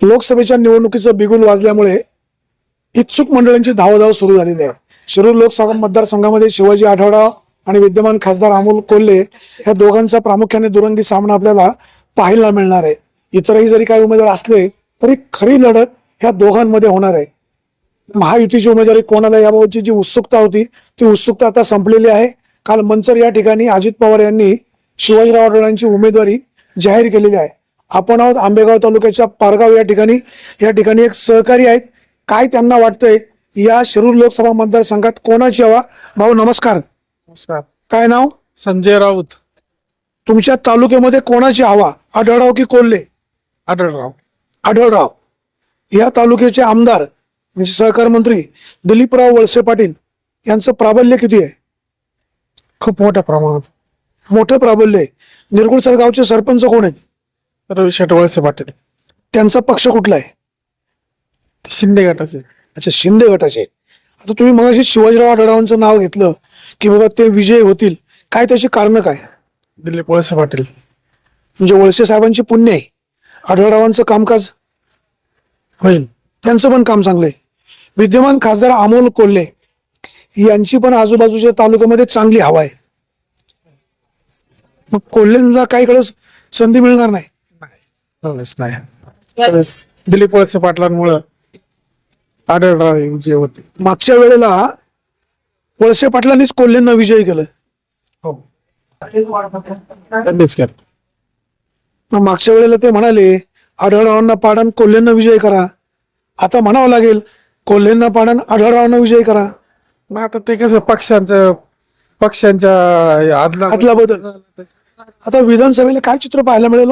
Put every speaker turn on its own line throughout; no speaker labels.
लोकसभेच्या निवडणुकीचं बिगुल वाजल्यामुळे इच्छुक मंडळींची धावधाव सुरू झालेली आहे. शिरूर लोकसभा मतदारसंघामध्ये शिवाजी आठवडा आणि विद्यमान खासदार अमोल कोल्हे या दोघांचा प्रामुख्याने दुरंगी सामना आपल्याला पाहायला मिळणार आहे. इतरही जरी काही उमेदवार असले तरी खरी लढत ह्या दोघांमध्ये होणार आहे. महायुतीची उमेदवारी कोणाला याबाबतची जी उत्सुकता होती ती उत्सुकता आता संपलेली आहे. काल मंचर या ठिकाणी अजित पवार यांनी शिवाजीराव आठवड्यांची उमेदवारी जाहीर केलेली आहे. आपण आहोत आंबेगाव तालुक्याच्या पारगाव या ठिकाणी. या ठिकाणी एक सहकारी आहेत. काय त्यांना वाटतंय? या शिरूर लोकसभा मतदारसंघात कोणाची हवा? भाऊ नमस्कार.
नमस्कार.
काय नाव?
संजय राऊत.
तुमच्या तालुक्यामध्ये कोणाची हवा? आढळराव की कोल्हे?
आढळराव.
आढळराव. या तालुक्याचे आमदार म्हणजे सहकार मंत्री दिलीपराव वळसे पाटील यांचं प्राबल्य किती आहे?
खूप मोठ्या प्रमाणात.
मोठं प्राबल्य आहे. निरगुडसर गावचे सरपंच कोण आहेत?
रवी शेटवळसे पाटील.
त्यांचा पक्ष कुठला आहे?
शिंदे गटाचे.
अच्छा शिंदे गटाचे. आता तुम्ही मगाशी शिवाजीराव आढळरावांचं नाव घेतलं की बाबा ते विजय होतील. काय त्याची कारण काय?
दिलीप वळसे पाटील.
म्हणजे वळसे साहेबांची पुण्य आहे. आढळरावांचं कामकाज?
होईल.
त्यांचं पण काम चांगलं आहे. विद्यमान खासदार अमोल कोल्हे यांची पण आजूबाजूच्या तालुक्यामध्ये चांगली हवा आहे. मग कोल्हेंना काही कळस संधी मिळणार नाही.
नाही. त्यावेळेस दिलीप वळसे पाटलांमुळं आढळराव हे विजय होते.
मागच्या वेळेला वळसे पाटलांनीच कोल्हेंना विजयी केलं.
हो. त्यांनीच केलं.
मग मागच्या वेळेला ते म्हणाले आढळरावांना पाडण कोल्हेंना विजय करा. आता म्हणावं लागेल कोल्हेंना पाडण आढळरावांना विजय करा.
मग आता ते कसं पक्षांचं पक्षांच्या आदला
आदला बदल आता विधानसभेला काय चित्र पाहायला मिळेल?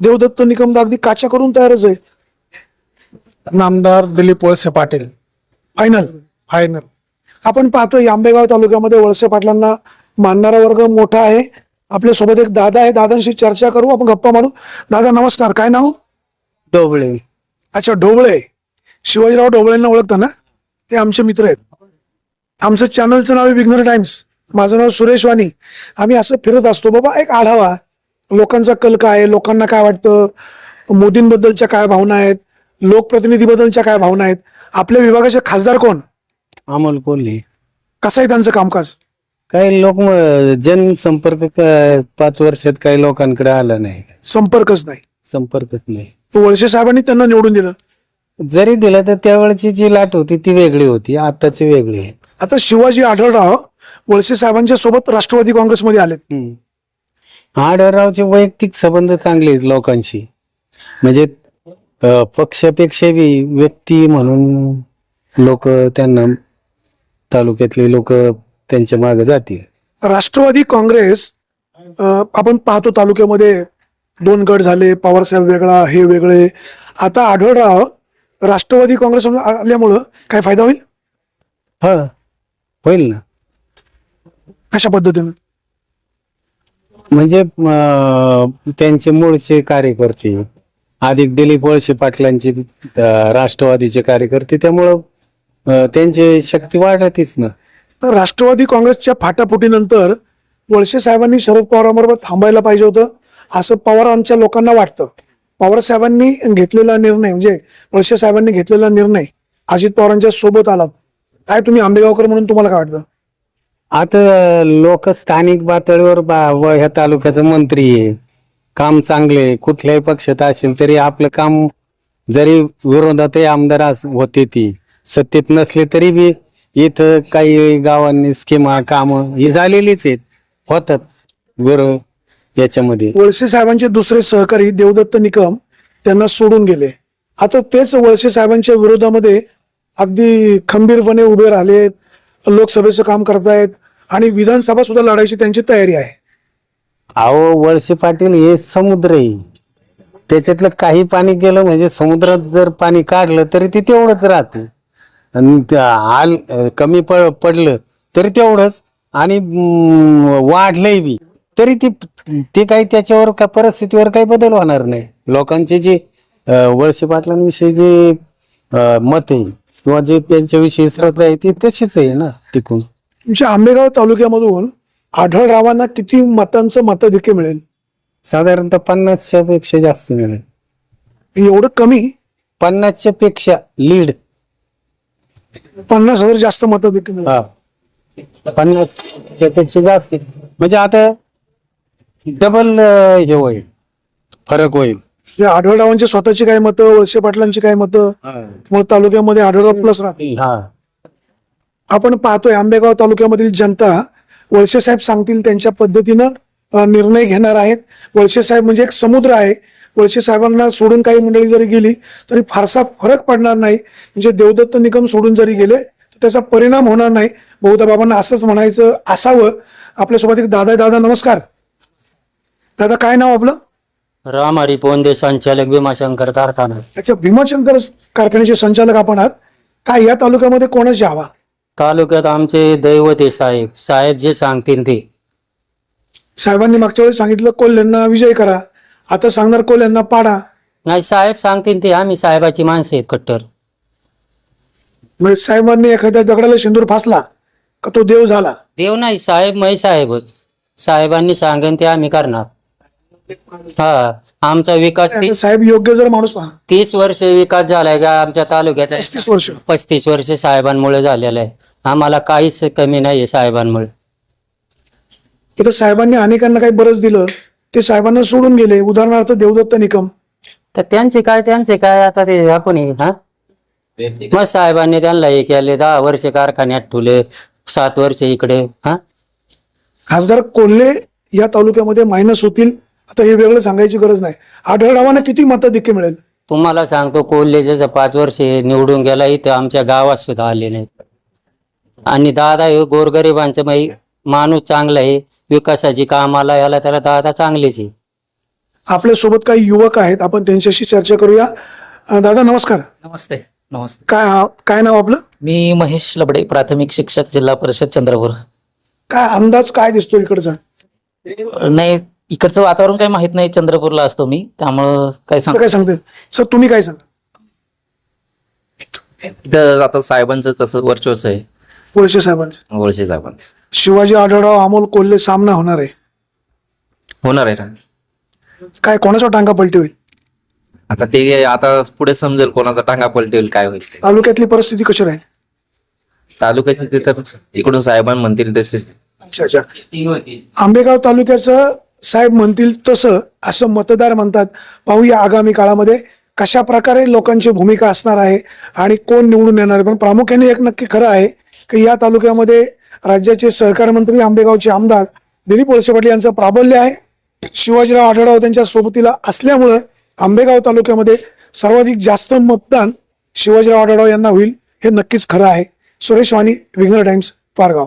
देवदत्त निकम अगदी काच्या करून तयारच आहे.
नामदार दिलीप वळसे पाटील.
फायनल
फायनल
आपण पाहतोय आंबेगाव तालुक्यामध्ये वळसे पाटलांना मानणारा वर्ग मोठा आहे. आपल्यासोबत एक दादा आहे दादांशी चर्चा करू आपण गप्पा मारू. दादा नमस्कार. काय नाव?
डोबळे
अच्छा ढोबळे. शिवाजीराव ढोबळेंना ओळखता ना? ते आमचे मित्र आहेत. आमचं चॅनलचं नाव आहे विघ्नर टाइम्स माझं नाव सुरेश वाणी. आम्ही असं फिरत असतो बाबा एक आढावा. लोकांचा कल काय आहे लोकांना काय वाटतं मोदींबद्दलच्या काय भावना आहेत लोकप्रतिनिधीबद्दलच्या काय भावना आहेत आपल्या विभागाचे खासदार कोण?
अमोल कोल्हे.
कसं आहे त्यांचं कामकाज?
काही लोक जनसंपर्क क- पाच वर्षात काही लोकांकडे आला नाही.
संपर्कच नाही.
संपर्कच नाही.
वळसे साहेबांनी त्यांना निवडून दिलं.
जरी दिलं तर त्यावेळेची जी लाट होती ती वेगळी होती. आताची वेगळी आहे.
आता शिवाजी आढळराव वळसे साहेबांच्या सोबत राष्ट्रवादी काँग्रेसमध्ये आलेत.
हम्म. आढळरावचे वैयक्तिक संबंध चांगले आहेत लोकांशी. म्हणजे अं, पक्षापेक्षा बी व्यक्ती म्हणून लोक त्यांना तालुक्यातले लोक त्यांच्या मागे जातील.
राष्ट्रवादी काँग्रेस अं, आपण पाहतो तालुक्यामध्ये दोन गट झाले पवारसाहेब वेगळा हे वेगळे. आता आढळराव राष्ट्रवादी काँग्रेस आल्यामुळं काय फायदा होईल?
हा होईल ना.
कशा पद्धतीनं?
म्हणजे अं, त्यांचे मूळचे कार्यकर्ते अधिक दिलीप वळसे पाटलांचे अं, राष्ट्रवादीचे कार्यकर्ते त्यामुळं अं, त्यांची शक्ती वाढतीच ना.
तर राष्ट्रवादी काँग्रेसच्या फाटाफुटीनंतर वळसे साहेबांनी शरद पवारांबरोबर थांबायला पाहिजे होतं असं पवारांच्या लोकांना वाटतं. पवार साहेबांनी घेतलेला निर्णय म्हणजे वळसे साहेबांनी घेतलेला निर्णय अजित पवारांच्या सोबत आलात काय तुम्ही आंबेगावकर म्हणून तुम्हाला काय वाटतं?
आता लोक स्थानिक पातळीवर बा- व ह्या तालुक्याचं मंत्री आहे. काम चांगले कुठल्याही पक्षात असेल तरी आपलं काम जरी विरोधातही आमदार अस- होते ती सत्तेत नसले तरी बी इथं काही गावांनी स्कीमा काम ही झालेलीच आहेत. होतात विरो याच्यामध्ये.
वळसे साहेबांचे दुसरे सहकारी देवदत्त निकम त्यांना सोडून गेले. आता तेच वळसे साहेबांच्या विरोधामध्ये अगदी खंबीरपणे उभे राहिलेत लोकसभेचं काम करतायत आणि विधानसभा सुद्धा लढायची त्यांची तयारी आहे.
अहो वळसे पाटील हे समुद्र आहे. त्याच्यातलं काही पाणी गेलं म्हणजे समुद्रात जर पाणी काढलं तरी ते तेवढंच राहते. आणि त्या आल कमी प- पडलं तरी तेवढंच. आणि हम्म, वाढलंय बी. तरी ती ते काही त्याच्यावर का परिस्थितीवर काही बदल होणार नाही. लोकांचे जे अं, वळसे पाटलांविषयी जे मत आहे किंवा जे त्यांच्याविषयी श्रद्धा आहे ती तशीच आहे ना टिकून.
तुमच्या आंबेगाव तालुक्यामधून आढळरावांना किती मतांचं मताधिक्य मिळेल?
साधारणतः पन्नासच्या पेक्षा जास्त मिळेल.
एवढं कमी?
पन्नासच्या पेक्षा लीड.
पन्नास हजार जास्त मतं देखील मिळाली.
पन्नासच्या पेक्षा जास्त. म्हणजे आता डबल हे होईल. फरक होईल.
आढळरावांची स्वतःची काय मतं वळसे पाटलांची काय मतं त्यामुळे तालुक्यामध्ये आढळराव प्लस राहते
हा.
आपण पाहतोय आंबेगाव तालुक्यामधील जनता वळसे साहेब सांगतील त्यांच्या पद्धतीनं निर्णय घेणार आहेत. वळसे साहेब म्हणजे एक समुद्र आहे. वळसे साहेबांना सोडून काही मंडळी जरी गेली तरी फारसा फरक पडणार नाही. म्हणजे देवदत्त निकम सोडून जरी गेले तर त्याचा परिणाम होणार नाही. बहुधा बाबांना असंच म्हणायचं असावं. आपल्यासोबत एक दादा. दादा नमस्कार. दादा काय नाव आपलं?
राम हरी पोंदे संचालक भीमाशंकर कारखाना.
अच्छा भीमाशंकर कारखान्याचे संचालक आपण आहात. काय या तालुक्यामध्ये कोणाची हवा?
तालुक्यात आमचे दैवत आहे साहेब. साहेब जे सांगतील ते.
साहेबांनी मागच्या वेळेस सांगितलं कोल्ह्यांना विजय करा. आता सांगणार कोल्ह्यांना पाडा.
नाही साहेब सांगतील ते. आम्ही साहेबाची माणसं आहेत कट्टर.
म्हणजे साहेबांनी एखाद्या दगडाला शेंदूर फासला का तो देव झाला?
देव नाही साहेब मै साहेबच. साहेबांनी सांगेन ते आम्ही करणार. हा आमचा विकास
आता
तीस
साहेब योग्य जर माणूस पहा.
तीस वर्ष विकास झालाय का आमच्या तालुक्याचा?
पस्तीस वर्ष.
पस्तीस वर्ष साहेबांमुळे झालेला आहे. आम्हाला काहीच कमी नाहीये साहेबांमुळे.
तर साहेबांनी अनेकांना काही बरंच दिलं ते साहेबांना सोडून गेले. उदाहरणार्थ देवदत्त निकम.
तर त्यांचे काय त्यांचे काय आता ते आपण हे, हा? मग साहेबांनी त्यांना हे केले दहा वर्ष कारखान्यात ठेवले सात वर्ष इकडे हा?
खासदार कोल्हे या तालुक्यामध्ये मायनस होतील. आता हे वेगळं सांगायची गरज नाही. आढळरावांना किती मताधिक्य मिळेल?
तुम्हाला सांगतो कोल्हे जसं पाच वर्ष निवडून गेला इथं आमच्या गावात सुद्धा आले नाहीत. आणि दादा हे गोरगरिबांचं माही माणूस चांगला आहे विकासाची कामाला याला त्याला दादा चांगलेच आहे.
आपल्यासोबत काही युवक आहेत आपण त्यांच्याशी चर्चा करूया. अं, दादा नमस्कार.
नमस्ते नमस्ते.
काय हा- काय नाव आपलं?
मी महेश लबडे प्राथमिक शिक्षक जिल्हा परिषद चंद्रपूर.
काय अंदाज काय दिसतो इकडचा?
नाही इकडचं वातावरण काही माहीत नाही चंद्रपूरला असतो मी त्यामुळं काय
तर
सांग?
काय सांगते सर तुम्ही काय सांगा?
इथं आता साहेबांचं तसं वर्चस्व आहे.
वळसे साहेबांचं.
वळसे साहेबांचं.
शिवाजी आढळराव अमोल कोल्हे सामना होणार आहे.
होणार आहे ना?
काय कोणाचा टांगा पलटी होईल?
आता ते आता पुढे समजेल कोणाचा टांगा पलटेल काय होईल ते.
तालुक्यातली परिस्थिती कशी राहील?
तालुक्याचे तिथं इकडून साहेबांना म्हणतील तसे.
अच्छा अच्छा. आंबेगाव तालुक्याचं साहेब म्हणतील तसं असं मतदार म्हणतात. पाहूया आगामी काळामध्ये कशा प्रकारे लोकांची भूमिका असणार आहे आणि कोण निवडून येणार पण प्रामुख्याने एक नक्की खरं आहे की या तालुक्यामध्ये राज्याचे सहकार मंत्री आंबेगावचे आमदार दिलीप वळसे पाटील यांचं प्राबल्य आहे. शिवाजीराव आढळराव त्यांच्या सोबतीला असल्यामुळं आंबेगाव तालुक्यामध्ये सर्वाधिक जास्त मतदान शिवाजीराव आढळराव यांना होईल हे नक्कीच खरं आहे. सुरेश वाणी विघ्नर टाइम्स पारगाव.